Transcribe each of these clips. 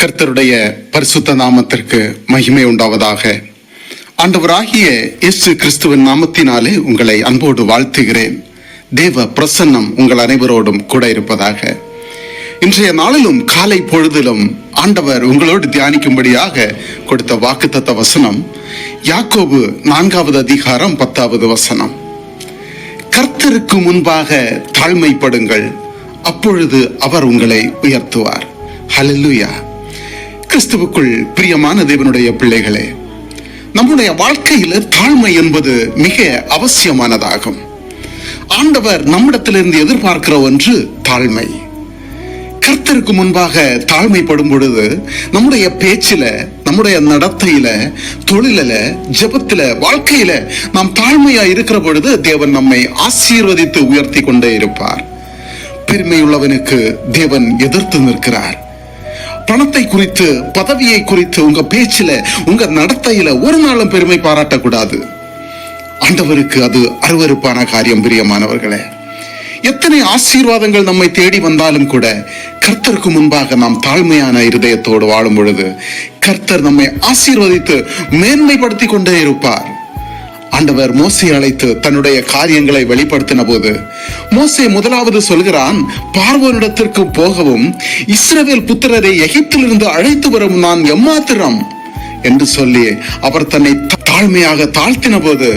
கர்த்தருடைய பரிசுத்த நாமத்திற்கு மகிமை உண்டாவதாக. ஆண்டவராகிய இயேசு கிறிஸ்துவின் நாமத்தினாலே உங்களை அன்போடு வாழ்த்துகிறேன். தேவ பிரசன்னம் உங்கள் அனைவரோடும் கூட இருப்பதாக. இன்றைய நாளிலும் காலை பொழுதிலும் ஆண்டவர் உங்களோடு தியானிக்கும்படியாக கொடுத்த வாக்குத்தத்த வசனம் யாக்கோபு நான்காவது அதிகாரம் பத்தாவது வசனம். கர்த்தருக்கு முன்பாக தாழ்மைப்படுங்கள் அப்பொழுது அவர் உங்களை உயர்த்துவார். ஹலலுயா கிறிஸ்துவுக்குள் பிரியமான தேவனுடைய பிள்ளைகளே நம்முடைய வாழ்க்கையில தாழ்மை என்பது மிக அவசியமானதாகும். ஆண்டவர் நம்மிடத்திலிருந்து எதிர்பார்க்கிற ஒன்று தாழ்மை. கர்த்தருக்கு முன்பாக தாழ்மைப்படும் பொழுது நம்முடைய பேச்சில நம்முடைய நடத்தையில தொழிலில ஜபத்தில வாழ்க்கையில நாம் தாழ்மையா இருக்கிற பொழுது தேவன் நம்மை ஆசீர்வதித்து உயர்த்தி கொண்டே இருப்பார். பெருமையுள்ளவனுக்கு தேவன் எதிர்த்து நிற்கிறார். பணத்தை குறித்து பதவியை குறித்து உங்க பேச்சில உங்க நடத்தையில ஒரு நாளும் பெருமை பாராட்டக்கூடாது. ஆண்டவருக்கு அது அருவருப்பான காரியம் பிரியமானவர்களே. எத்தனை ஆசீர்வாதங்கள் நம்மை தேடி வந்தாலும் கூட கர்த்தருக்கு முன்பாக நாம் தாழ்மையான இருதயத்தோடு வாழும் பொழுது கர்த்தர் நம்மை ஆசீர்வதித்து மேன்மைப்படுத்தி கொண்டே இருப்பார். ஆண்டவர் மோசை அழைத்து தன்னுடைய காரியங்களை வெளிப்படுத்தின போது மோசை முதலாவது சொல்கிறான் பார்வோனிடத்திற்கு போகவும் இஸ்ரவேல் புத்திரரை எகிப்திலிருந்து அழைத்து வரும் நான் எம்மாத்திரம் என்று சொல்லி அவர் தன்னை தாழ்மையாக தாழ்த்தின போது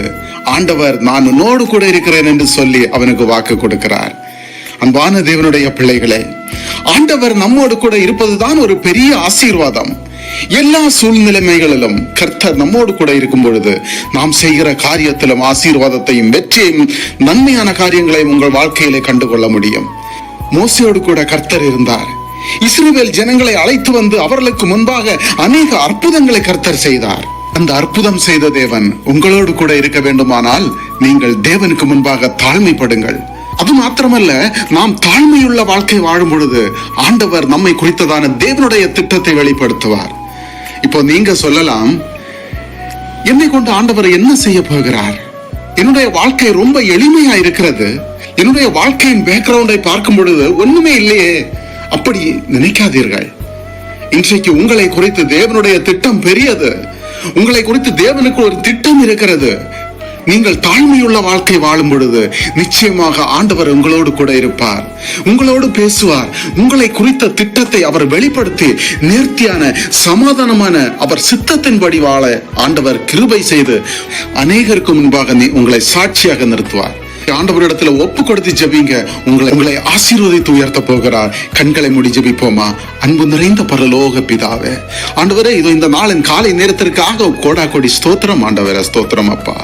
ஆண்டவர் நான் உன்னோடு கூட இருக்கிறேன் என்று சொல்லி அவனுக்கு வாக்கு கொடுக்கிறார். அன்பான தேவனுடைய பிள்ளைகளே ஆண்டவர் நம்மோடு கூட இருப்பதுதான் ஒரு பெரிய ஆசீர்வாதம். எல்லா சூழ்நிலைமைகளிலும் கர்த்தர் நம்மோடு கூட இருக்கும் பொழுது நாம் செய்கிற காரியத்திலும் ஆசீர்வாதத்தையும் வெற்றியையும் நன்மையான காரியங்களையும் உங்கள் வாழ்க்கையிலே கண்டுகொள்ள முடியும். மோசையோடு கூட கர்த்தர் இருந்தார். இஸ்ரேல் ஜனங்களை அழைத்து வந்து அவர்களுக்கு முன்பாக அநேக அற்புதங்களை கர்த்தர் செய்தார். அந்த அற்புதம் செய்த தேவன் உங்களோடு கூட இருக்க வேண்டுமானால் நீங்கள் தேவனுக்கு முன்பாக தாழ்மைப்படுங்கள். அது மாத்திரமல்ல நாம் தாழ்மையுள்ள வாழ்க்கை வாழும் பொழுது ஆண்டவர் நம்மை குறித்ததான தேவனுடைய திட்டத்தை வெளிப்படுத்துவார். இப்போ நீங்க சொல்லலாம் என்னை கொண்டு ஆண்டவர் என்ன செய்ய போகிறார்? என்னுடைய வாழ்க்கை ரொம்ப எளிமையா இருக்கிறது. என்னுடைய வாழ்க்கையின் பேக்ரவுண்டை பார்க்கும் பொழுது ஒண்ணுமே இல்லையே. அப்படி நினைக்காதீர்கள். இன்றைக்கு உங்களை குறித்து தேவனுடைய திட்டம் பெரியது. உங்களை குறித்து தேவனுக்கு ஒரு திட்டம் இருக்கிறது. நீங்கள் தாழ்மையுள்ள வாழ்க்கை வாழும் பொழுது நிச்சயமாக ஆண்டவர் உங்களோடு கூட இருப்பார். உங்களோடு பேசுவார். உங்களை குறித்த திட்டத்தை அவர் வெளிப்படுத்தி நேர்த்தியான சமாதானமான அவர் சித்தத்தின்படி வாழ ஆண்டவர் கிருபை செய்து அநேகருக்கு முன்பாக நீ- உங்களை சாட்சியாக நிறுத்துவார். ஆண்டவரிடத்துல ஒப்பு கொடுத்து ஜெபிங்க. உங்களை உங்களை ஆசீர்வதித்து உயர்த்த போகிறார். கண்களை மூடி ஜெபிப்போமா? அன்பு நிறைந்த பரலோக பிதாவே. ஆண்டவரே இதோ இந்த நாளின் காலை நேரத்திற்காக கோடா கோடி ஸ்தோத்திரம். ஆண்டவரே ஸ்தோத்திரம் அப்பா.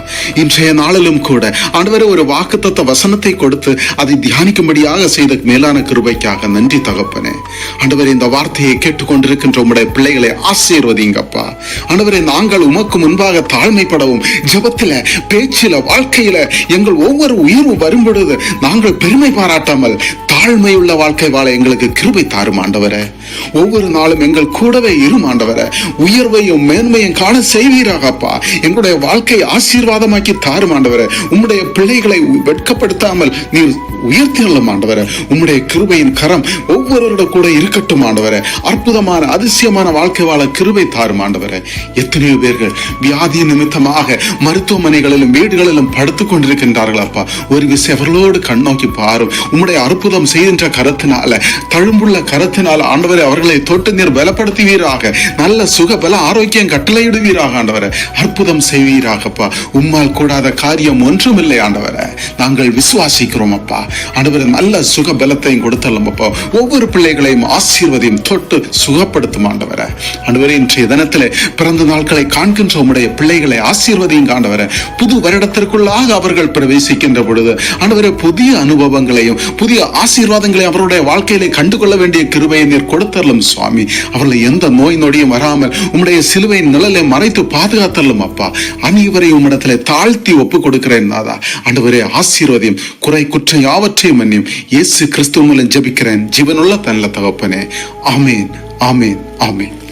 இன்றைய நாளிலும் கூட ஆண்டவரே ஒரு வாக்குத்தத்த வசனத்தை கொடுத்து அதை தியானிக்கும்படியாக செய்த மேலான கிருபைக்காக நன்றி தகப்பனே. ஆண்டவரே இந்த வார்த்தையை கேட்டுக்கொண்டிருக்கின்ற உங்களுடைய பிள்ளைகளை ஆசீர்வதிங்கப்பா ஆண்டவரே நாங்கள் உமக்கு முன்பாக தாழ்மைப்படவும் ஜபத்தில் பேச்சில வாழ்க்கையில எங்கள் ஒவ்வொரு உயிர் வரும் வரும்பொழுது நாங்கள் பெருமை பாராட்டாமல் தாழ்மையுள்ள வாழ்க்கை வாழ எங்களுக்கு கிருபை தாரும் ஆண்டவரே. ஒவ்வொரு நாளும் எங்கள் கூடவே இரும் ஆண்டவரே. உயர்வையும் மேன்மையும் காண செய்வீராகப்பா. எங்களுடைய வாழ்க்கை ஆசீர்வாதமாக்கி தாரும் ஆண்டவரே. உம்முடைய பிள்ளைகளை வெட்கப்படுத்தாமல் நீர் உயர்த்தியுள்ளோம் ஆண்டவரே. உம்முடைய கிருபையின் கரம் ஒவ்வொருவரோட கூட இருக்கட்டும் ஆண்டவரே. அற்புதமான அதிசயமான வாழ்க்கை வாழ கிருபை தாரும் ஆண்டவரே. எத்தனையோ பேர்கள் வியாதி நிமித்தமாக மருத்துவமனைகளிலும் வீடுகளிலும் படுத்துக் கொண்டிருக்கின்றார்கள் அப்பா. ஒரு விசை அவர்களோடு கண்ணோக்கி பாரும். உம்முடைய அற்புதம் செய்கின்ற கரத்தினால தழும்புள்ள கரத்தினால ஆண்டவரை அவர்களை தொட்டு நீர் பலப்படுத்துவீராக. நல்ல சுக பல ஆரோக்கியம் கட்டளையிடுவீராக ஆண்டவரை. அற்புதம் செய்வீராகப்பா. உம்மால் கூடாத காரியம் ஒன்றுமில்லை ஆண்டவரை. நாங்கள் விசுவாசிக்கிறோம் அப்பா. ஆண்டவரை நல்ல சுக பலத்தையும் கொடுத்தல்லும் அப்பா. ஒவ்வொரு பிள்ளைகளையும் ஆசீர்வதியும் தொட்டு சுகப்படுத்தும் ஆண்டவரை. ஆண்டவரை இன்றைய தினத்தில் பிறந்த நாட்களை காண்கின்ற உம்முடைய பிள்ளைகளை ஆசீர்வதியும் ஆண்டவரை. புது வருடத்திற்குள்ளாக அவர்கள் பிரவேசிக்கின்ற பொழுது ஆண்டவரை புதிய அனுபவங்களையும் புதிய ஆசீர்வாதங்களை அவருடைய வாழ்க்கையிலே கண்டுகொள்ள வேண்டிய கிருபையை நீர் கொடுத்தரலும் சுவாமி. அவர்களை எந்த நோய் நொடியும் வராமல் உம்முடைய சிலுவையின் நிழலை மறைத்து பாதுகாத்தரலும் அப்பா. அனைவரை உம்மிடத்தில் தாழ்த்தி ஒப்பு கொடுக்கிறேன் நாதா. ஆண்டவரே ஆசீர்வதியும் குறை குற்றம் யாவற்றையும் மன்னியும். இயேசு கிறிஸ்துவ மூலம் ஜபிக்கிறேன். ஜீவனுள்ள தன்ல தகப்பனே. ஆமேன் ஆமேன் ஆமேன்.